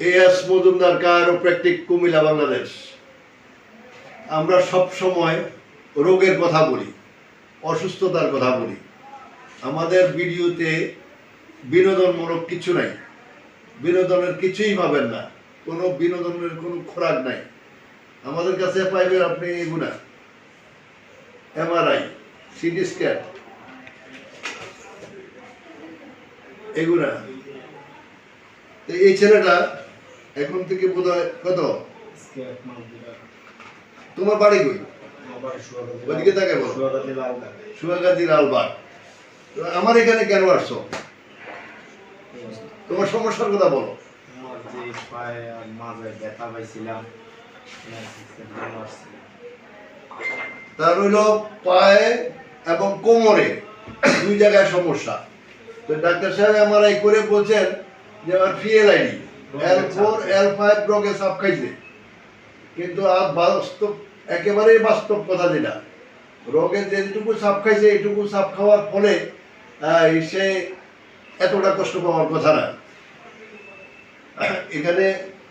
S Majumdar chiropractic Comilla, Bangladesh. আমরা সব সময় রোগের কথা বলি, অসুস্থতার কথা বলি। আমাদের ভিডিওতে বিনোদনমূলক কিছু নাই। বিনোদনের কিছুই পাবেন না। কোনো বিনোদনের কোনো খোরাক নাই। আমাদের কাছে পাইবেন আপনি এগুলা এমআরআই, সিটি স্ক্যান। এগুলা তো এই ছেলেটা এখন থেকে বোধ হয় কত তোমার বাড়ি কই? ওদিকে তাকে বলো। সুয়াগাজী লালবাগ। আমার এখানে কেন আসছো? তোমার সমস্যার কথা বলো। আমার যে পায়ে আর মাঝে ব্যথা পাইছিলাম তার হইল পায়ে এবং কোমরে দুই জায়গায় সমস্যা। তো ডাক্তার সাহেব এমআরআই করে বলছেন যে আমার ফিএলআইডি এল ফোর এল ফাইভ রোগে সাপ খাইছে। কিন্তু আর বাস্তব, একেবারেই বাস্তব কথা যেটা। রোগে যেটুকু সাপ খাইছে এইটুকু সাপ খাওয়ার ফলে সে এতটা কষ্ট পাওয়ার কথা না। এখানে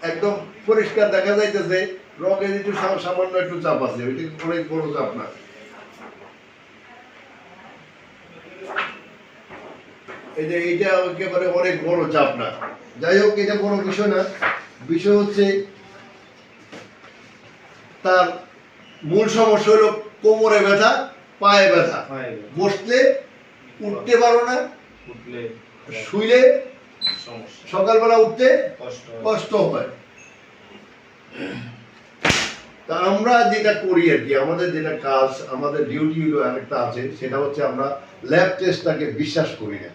একদম পরিষ্কার দেখা যাইতেছে রোগের একটু সামান্য একটু চাপ আছে ওইটা অনেক বড় চাপ না। এই যে এইটা একেবারে অনেক বড় চাপ না। যাই হোক এটা বড় বিষয় না। বিষয় হচ্ছে তার মূল সমস্যা হলো কোমরে ব্যথা পায়ে ব্যথা। বসলে উঠতে পারো না শুইলে সকালবেলা উঠতে কষ্ট হয়। তা আমরা যেটা করি আর কি আমাদের যেটা কাজ আমাদের ডিউটি হলো আরেকটা আছে সেটা হচ্ছে আমরা ল্যাব টেস্টটাকে বিশ্বাস করি না।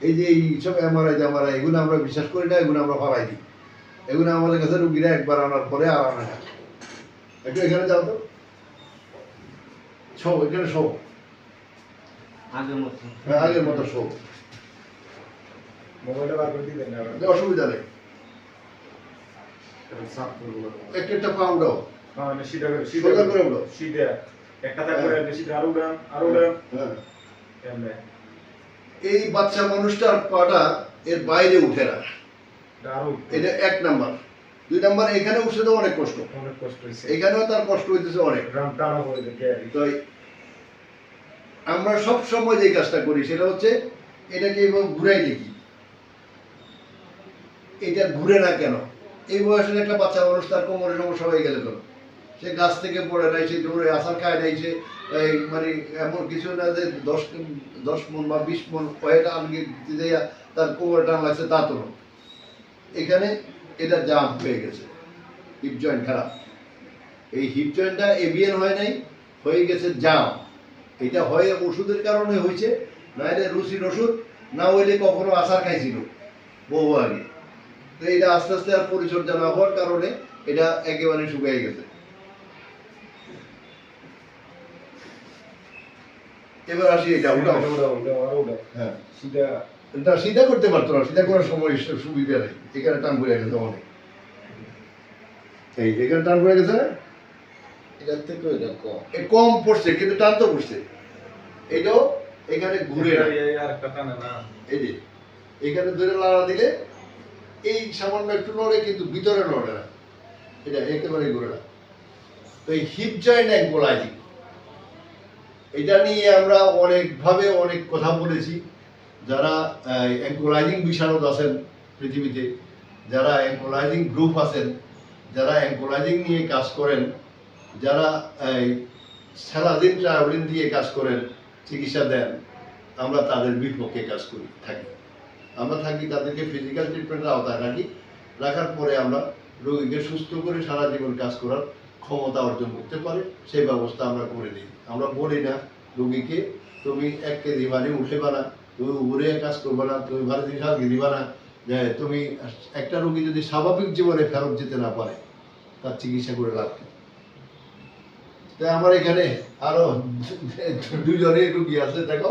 এই যে এই সব এমআরআই এমআরআই এগুলো আমরা বিশ্বাস করি না এগুলো আমরা ফালাই দিই। এগুলো আমাদের কাছে রুগীরা একবার আনার পরে আর আনে না। একটু এখানে যাও তো। শো এখানে শো। আগের মতো। হ্যাঁ, আগের মতো শো। মোবাইলটা বার করে দিবেন না? অসুবিধা নেই। একটা একটা পাউডার না সিধা করে সোজা করে সিধা। একটা থাকবে সিধা। আরও উড়ান আরও উড়ান হ্যাঁ। এমনি এই বাচ্চা মানুষটার পাটা এর বাইরে উঠে না। এটা এক নাম্বার। দুই নাম্বার এখানে উঠছে তো অনেক কষ্ট। অনেক কষ্ট হয়েছে। এখানেও তার কষ্ট হইতেছে অনেক। তো আমরা সব সময় যে কাজটা করি সেটা হচ্ছে এটাকে এইভাবে ঘুরাই দেখি। এটা ঘুরে না কেন? এই বয়সের একটা বাচ্চা মানুষ তার কোমরে সমস্যা হয়ে গেলে কেন? সে গাছ থেকে পড়ে নাই, সে দৌড়ে আসার খায় নাই সে মানে এমন কিছু না যে দশ দশ মন বা বিশ মন কয়েকটা আলগি দিতে যাইয়া তার কোমরে টান লাগছে, তা তো এখানে এটা জাম হয়ে গেছে হিপ জয়েন্ট খারাপ। এই হিপ জয়েন্টটা এভিএন হয় নাই, হয়ে গেছে জাম। এটা হয়ে ওষুধের কারণে হয়েছে না এটা রুচির ওষুধ, না হইলে কখনো আসার খাইছিল বহু আগে। তো এটা আস্তে আস্তে আর পরিচর্যা না হওয়ার কারণে এটা একেবারে শুকিয়ে গেছে। এবার আসি এটা উঠাও। হ্যাঁ। সিধা। এটা সিধা করতে পারতো না সিধা করার সময় সুবিধা নেই। এখানে টান পড়ে গেছে অনেক। এই এখানে টান পড়ে গেছে? না? এটার থেকে কম কম পড়ছে কিন্তু টান তো পড়ছে। এটাও এখানে ঘুরে না। আর একটা টানে না। এই যে এখানে ধরে লাড়া দিলে এই সামান্য একটু নড়ে কিন্তু ভিতরে নড়ে না। এটা একেবারে ঘুরে না। তো এই হিপ জয়েন্ট অ্যাঙ্কোলাইজিং এটা নিয়ে আমরা অনেকভাবে অনেক কথা বলেছি। যারা অ্যাঙ্কোলাইজিং বিশারদ আছেন পৃথিবীতে, যারা অ্যাঙ্কোলাইজিং গ্রুপ আছেন, যারা অ্যাঙ্কোলাইজিং নিয়ে কাজ করেন, যারা স্যালাদিন ট্রাভেলিং দিয়ে কাজ করেন, চিকিৎসা দেন, আমরা তাদের বিপক্ষে কাজ করি, থাকি। আমরা থাকি তাদেরকে ফিজিক্যাল ট্রিটমেন্টের আওতায় রাখি, রাখার পরে আমরা রোগীকে সুস্থ করে সারা জীবন কাজ করার ক্ষমতা অর্জন করতে পারে সেই ব্যবস্থা আমরা করে দিই। আমরা বলি না। রোগীকে তুমি এক কেজি বাড়ি উঠে না তুমি উড়ে কাজ করবে না তুমি ভারী জিনিস আর দিবা না। যে তুমি একটা রোগী যদি স্বাভাবিক জীবনে ফেরত যেতে না পারে তার চিকিৎসা করে কি? তাই আমার এখানে আরও দুজনে রুগী আছে দেখো।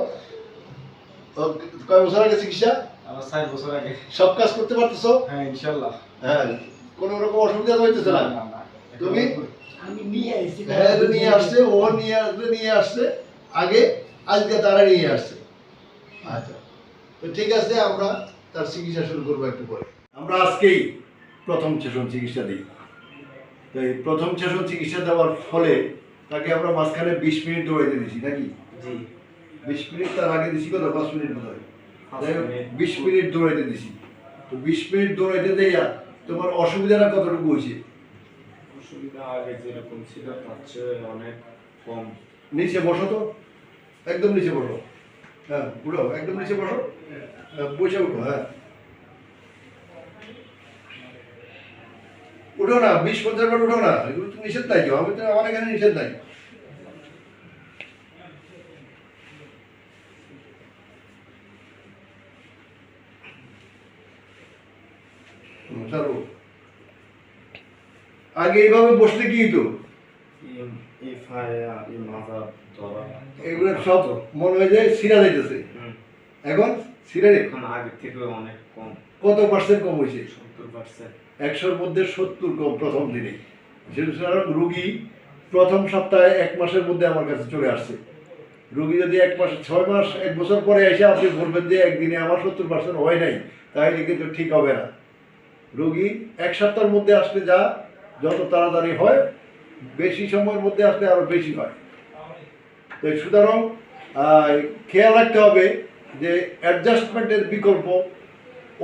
কয় বছর আগে চিকিৎসা? আমার ষাট বছর আগে। সব কাজ করতে পারতেছো? হ্যাঁ ইনশাল্লাহ। হ্যাঁ কোনো রকম অসুবিধা হইতেছে না। তুমি? আমি নিয়ে আসছি হ্যাঁ নিয়ে আসছে ও নিয়ে নিয়ে আসছে। আগে আজকে তারা নিয়ে আসছে। আচ্ছা। তো ঠিক আছে আমরা তার চিকিৎসা শুরু করব একটু পরে। আমরা আজকেই প্রথম সেশন চিকিৎসা দিই। তো এই প্রথম সেশন চিকিৎসা দেওয়ার ফলে তাকে আমরা মাঝখানে বিশ মিনিট দৌড়াইতে দিছি নাকি? জি। বিশ মিনিট তার আগে দিছি কত? পাঁচ মিনিট মতো হয়। বিশ মিনিট দৌড়াইতে দিছি। তো বিশ মিনিট দৌড়াইতে দেয়া তোমার অসুবিধাটা কতটুকু হয়েছে? অসুবিধা আগে যেরকম ছিল তার চেয়ে অনেক কম। নিচে বসো তো। একদম নিচে বসো। হ্যাঁ উঠো একদম নিচে বসো। হ্যাঁ, বসে উঠো হ্যাঁ। উঠো না বিশ পঞ্চাশ বার উঠো না। এগুলো তো নিষেধ নাই আমি তো আমার এখানে নিষেধ নাই। ছাড়ো। আগে এইভাবে বসলে কি মাজা এগুলো সব মনে হয় যে সিরা যাইতেছে। এখন সিরা এখন আগের থেকে অনেক কম। কত পার্সেন্ট কম হয়েছে সত্তর পার্সেন্ট একশোর মধ্যে সত্তর কম প্রথম দিনে। সুতরাং রুগী প্রথম সপ্তাহে এক মাসের মধ্যে আমার কাছে চলে আসছে। রুগী যদি এক মাস ছয় মাস এক বছর পরে এসে আপনি বলবেন যে একদিনে আমার সত্তর পার্সেন্ট হয় নাই তাই তাহলে কিন্তু ঠিক হবে না। রুগী এক সপ্তাহের মধ্যে আসলে যা যত তাড়াতাড়ি হয় বেশি সময়ের মধ্যে আসলে আরও বেশি হয়। তো সুতরাং খেয়াল রাখতে হবে যে অ্যাডজাস্টমেন্টের বিকল্প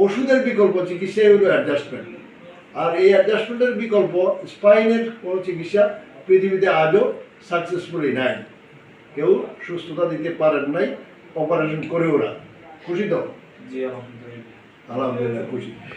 ওষুধের বিকল্প চিকিৎসাই হলো অ্যাডজাস্টমেন্ট। আর এই অ্যাডজাস্টমেন্টের বিকল্প স্পাইনের কোনো চিকিৎসা পৃথিবীতে আজও সাকসেসফুলি নাই। কেউ সুস্থতা দিতে পারেন নাই অপারেশন করেও না। খুশি তো? আলহামদুলিল্লাহ খুশি।